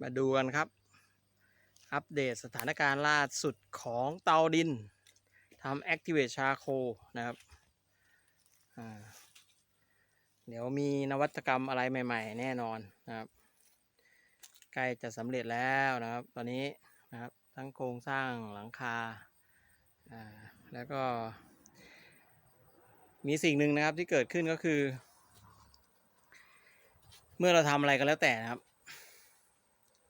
มาดูกันครับ อัปเดตสถานการณ์ล่าสุดของเตาดินทำ Activate Charcoal นะครับ เดี๋ยวมีนวัตกรรมอะไรใหม่ ๆ แน่นอนนะครับ ใกล้จะสำเร็จแล้วนะครับ ตอนนี้นะครับทั้งโครงสร้างหลังคาอ่าแล้วก็ มีสิ่งหนึ่งนะครับที่เกิดขึ้นก็คือ เมื่อเราทำอะไรก็แล้วแต่นะครับ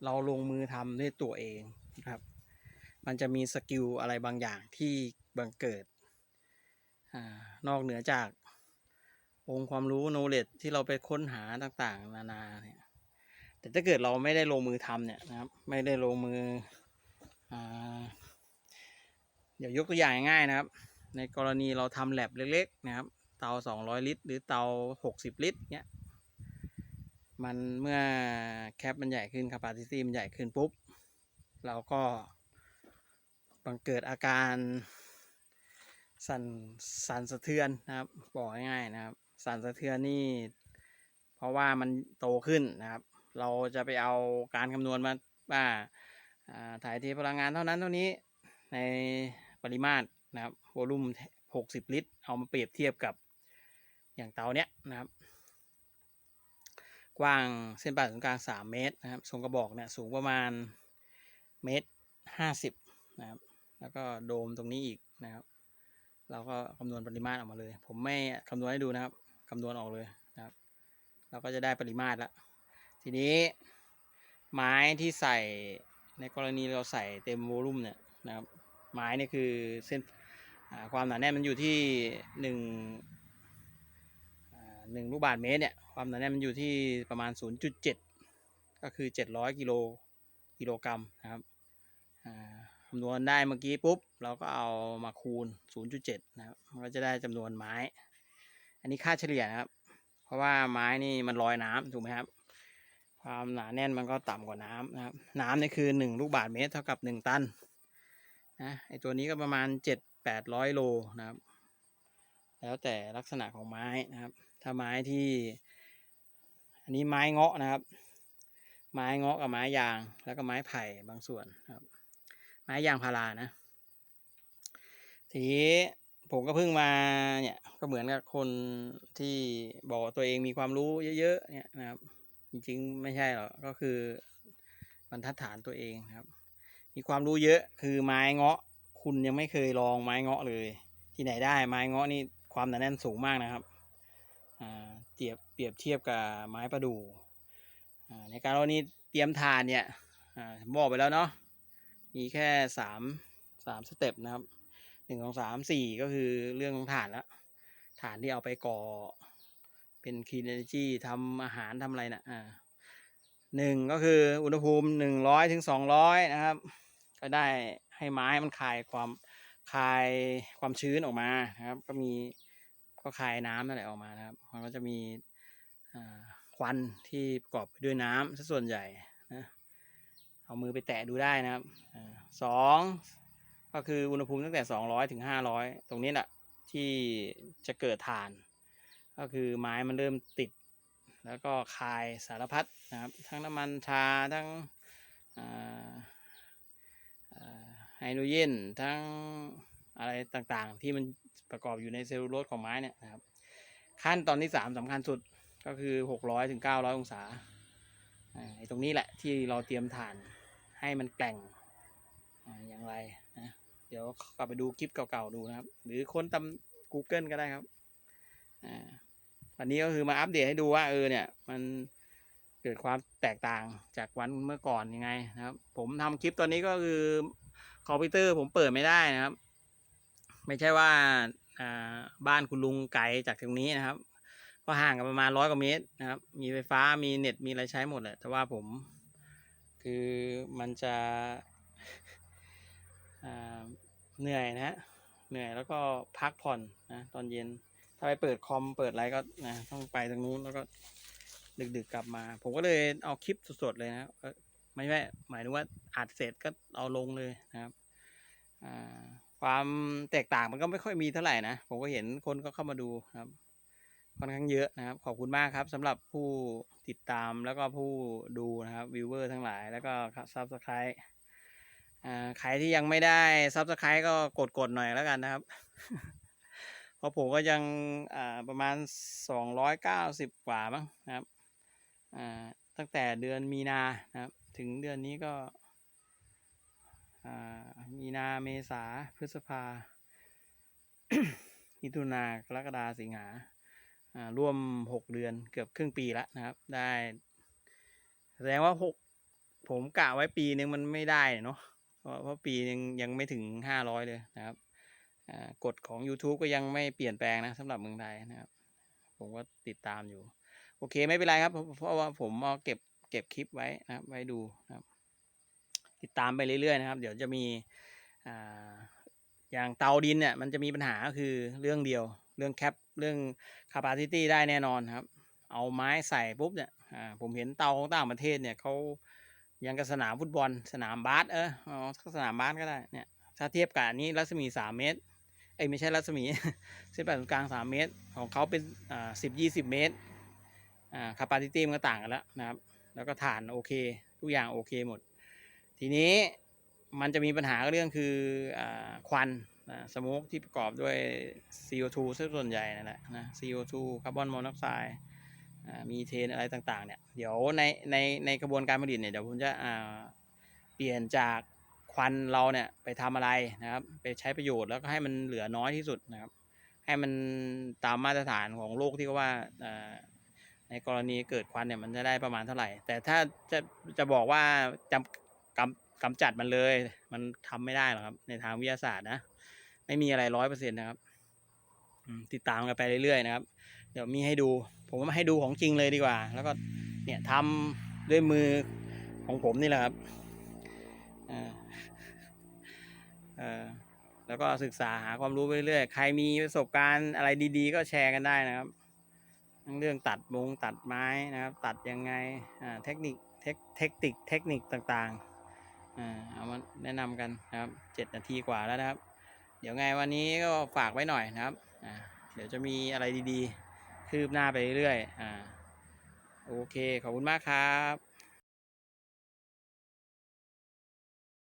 เราลงมือทำด้วยตัวเองนะครับ มันจะมีสกิลอะไรบางอย่างที่บังเกิดอนอกเหนือจากองค์ความรู้โนเล e ที่เราไปค้นหาต่างๆ นานาเนี่ย แต่ถ้าเกิดเราไม่ได้ลงมือทำเนี่ยนะครับ ไม่ได้ลงมืออเดี๋ยวยกตัวอย่างง่ายนะครับ ในกรณีเราทำแลบเล็ก ๆ นะครับ เตา 200 ลิตร หรือเตา 60 ลิตรเนี้ย มันเมื่อแคปมันใหญ่ขึ้น capacity มันใหญ่ขึ้นปุ๊บ เราก็บังเกิดอาการสั่นสั่นสะเทือนนะครับ บอกง่ายๆนะครับ สั่นสะเทือนนี่ เพราะว่ามันโตขึ้นนะครับ เราจะไปเอาการคำนวณมาว่าอ่าถ่ายเทพลังงานเท่านั้นเท่านี้ในปริมาตรนะครับโวลูม60 ลิตร เอามาเปรียบเทียบกับอย่างเตาเนี้ยนะครับ กว้างเส้นผ่าศูนย์กลาง 3 เมตรนะครับทรงกระบอกเนี่ยสูงประมาณเมตรห้าสิบนะครับ แล้วก็โดมตรงนี้อีกนะครับ เราก็คำนวณปริมาตรออกมาเลย ผมไม่คำนวณให้ดูนะครับคำนวณออกเลยนะครับ เราก็จะได้ปริมาตรแล้วทีนี้ไม้ที่ใส่ในกรณีเราใส่เต็มโวลูมเนี่ยนะครับไม้นี่คือเส้นความหนาแน่นมันอยู่ที่หนึ่ง หนึ่งลูกบาศก์เมตรเนี่ยความหนาแน่นมันอยู่ที่ประมาณ 0.7 ก็คือ 700กิโลกิโลกรัมนะครับคำนวณได้เมื่อกี้ปุ๊บ เราก็เอามาคูณ 0.7 นะครับมันก็จะได้จำนวนไม้ อันนี้ค่าเฉลี่ยนะครับ เพราะว่าไม้นี่มันลอยน้ำถูกไหมครับ ความหนาแน่นมันก็ต่ำกว่าน้ำนะครับ น้ำนี่คือ 1 ลูกบาศก์เมตรเท่ากับ 1 ตันนะไอตัวนี้ก็ประมาณ 7-800 โลนะครับ แล้วแต่ลักษณะของไม้นะครับ ถ้าไม้ที่ อันนี้ไม้เงาะนะครับ ไม้เงาะกับไม้ยาง แล้วก็ไม้ไผ่บางส่วนครับ ไม้ยางพารานะ ทีนี้ผมก็เพิ่งมาเนี่ยก็เหมือนกับคนที่บอกว่าตัวเองมีความรู้เยอะๆเนี่ยนะครับ จริงๆไม่ใช่หรอกก็คือบรรทัดฐานตัวเองครับ มีความรู้เยอะคือไม้เงาะ คุณยังไม่เคยลองไม้เงาะเลย ที่ไหนได้ไม้เงาะนี่ความหนาแน่นสูงมากนะครับ เทียบเปรียบเทียบกับไม้ประดู่ในการเรานี้เตรียมทานเนี่ยอบอกไปแล้วเนาะมีแค่สามสามสเต็ปนะครับหนึ่งสองสามสี่ก็คือเรื่องของฐานและฐานที่เอาไปก่อเป็นคีนเอเนจีทำอาหารทำอะไรนะอ่าหนึ่งก็คืออุณหภูมิหนึ่งร้อยถึงสองร้อยนะครับ ก็ได้ให้ไม้มันคายความคายความชื้นออกมานะครับ ก็มี ก็คายน้ำนั่นแหละออกมานะครับ มันก็จะมีควันที่ประกอบไปด้วยน้ำซะส่วนใหญ่นะเอามือไปแตะดูได้นะครับอสองก็คืออุณหภูมิตั้งแต่สองร้อยถึงห้าร้อยตรงนี้แหละที่จะเกิดฐาน ก็คือไม้มันเริ่มติด แล้วก็คายสารพัดนะครับ ทั้งน้ำมันชาทั้งไฮโดรเจนทั้งอะไรต่างๆ ที่มัน ประกอบอยู่ในเซลลูโลสของไม้เนี่ยนะครับ ขั้นตอนที่สามสำคัญสุดก็คือหกร้อยถึงเก้าร้อยองศาอ่าไอ้ตรงนี้แหละที่เราเตรียมฐานให้มันแกร่งอย่างไรนะเดี๋ยวกลับไปดูคลิปเก่าๆดูนะครับ หรือค้นตำ Google ก็ได้ครับอ่าวันนี้ก็คือมาอัปเดตให้ดูว่าเออเนี่ยมันเกิดความแตกต่างจากวันเมื่อก่อนยังไงนะครับ ผมทำคลิปตอนนี้ก็คือคอมพิวเตอร์ผมเปิดไม่ได้นะครับ ไม่ใช่ว่า บ้านคุณลุงไกลจากตรงนี้นะครับ ก็ห่างกันประมาณร้อยกว่าเมตรนะครับ มีไฟฟ้ามีเน็ตมีอะไรใช้หมดแหละแต่ว่าผม คือมันจะเหนื่อยนะฮะเหนื่อยแล้วก็พักผ่อนนะตอนเย็น ถ้าไปเปิดคอมเปิดอะไรก็นะต้องไปตรงนู้นแล้วก็ดึกๆกลับมา ผมก็เลยเอาคลิปสดๆเลยนะไม่ใช่หมายถึงว่าอัดเสร็จก็เอาลงเลยนะครับ อ่า ความแตกต่างมันก็ไม่ค่อยมีเท่าไหร่นะ ผมก็เห็นคนก็เข้ามาดูครับค่อนข้างเยอะนะครับ ขอบคุณมากครับสำหรับผู้ติดตามแล้วก็ผู้ดูนะครับวิวเวอร์ทั้งหลายแล้วก็ซับสไครต์ใครที่ยังไม่ได้ซับสไครต์ก็กดกดๆหน่อยแล้วกันนะครับ เพราะผมก็ยังประมาณสองร้อยเก้าสิบกว่ามั้งนะครับตั้งแต่เดือนมีนานะครับ ถึงเดือนนี้ก็ มีนาเมษาพฤษภามิถุนากรกฎาสิงหาอ่าร่วมหกเดือนเกือบครึ่งปีแล้วนะครับ ได้แสดงว่าหกผมกะไว้ปีนึงมันไม่ได้เนาะเพราะเพราะปีนึงยังไม่ถึงห้าร้อยเลยนะครับกฎของ YouTube ก็ยังไม่เปลี่ยนแปลงนะสำหรับเมืองไทยนะครับ ผมก็ติดตามอยู่ โอเคไม่เป็นไรครับ เพราะเพราะว่าผมเอาเก็บเก็บคลิปไว้นะครับ ไว้ดูนะครับ ติดตามไปเรื่อยๆนะครับ เดี๋ยวจะมีอย่างเตาดินเนี่ยมันจะมีปัญหาก็คือเรื่องเดียว เรื่องแคปเรื่อง capacity ได้แน่นอนครับ เอาไม้ใส่ปุ๊บเนี่ยผมเห็นเตาของต่างประเทศเนี่ยเขายังกับสนามฟุตบอลสนามบาสเออสักสนามบาสก็ได้เนี่ยถ้าเทียบกับอันนี้รัศมีสามเมตรเอ้ไม่ใช่รัศมีเส้นผ่านศูนย์กลางสามเมตร ของเขาเป็นอ่าสิบยี่สิบเมตรอ่า capacity มันก็ต่างกันแล้วนะครับ แล้วก็ฐานโอเค ทุกอย่างโอเคหมด ทีนี้มันจะมีปัญหาเรื่องคืออควันสโมกที่ประกอบด้วย CO2 ซะส่วนใหญ่นั่นแหละนะ CO2 คาร์บอนมอนอกไซด์มีเทนอะไรต่างๆเนี่ยเดี๋ยวในในในกระบวนการผลิตเนี่ยเดี๋ยวผมจะเปลี่ยนจากควันเราเนี่ยไปทำอะไรนะครับ ไปใช้ประโยชน์แล้วก็ให้มันเหลือน้อยที่สุดนะครับ ให้มันตามมาตรฐานของโลกที่เขาว่าในกรณีเกิดควันเนี่ยมันจะได้ประมาณเท่าไหร่ แต่ถ้าจะจะบอกว่าจำ กำกำจัดมันเลย มันทำไม่ได้หรอกครับ ในทางวิทยาศาสตร์นะ ไม่มีอะไรร้อยเปอร์เซ็นต์นะครับติดตามกันไปเรื่อยๆนะครับ เดี๋ยวมีให้ดู ผมว่าให้ดูของจริงเลยดีกว่า แล้วก็เนี่ยทำด้วยมือของผมนี่แหละครับแล้วก็ศึกษาหาความรู้ไปเรื่อยๆ ใครมีประสบการณ์อะไรดีๆ ก็แชร์กันได้นะครับทั้งเรื่องตัดมงตัดไม้นะครับ ตัดยังไงเทคนิคเทคนิคเทคนิคต่างๆ อ่าเอามาแนะนำกันนะครับเจ็ดนาทีกว่าแล้วนะครับ เดี๋ยวไงวันนี้ก็ฝากไว้หน่อยนะครับอ่าเดี๋ยวจะมีอะไรดีๆ คืบหน้าไปเรื่อยๆอ่าโอเค ขอบคุณมากครับ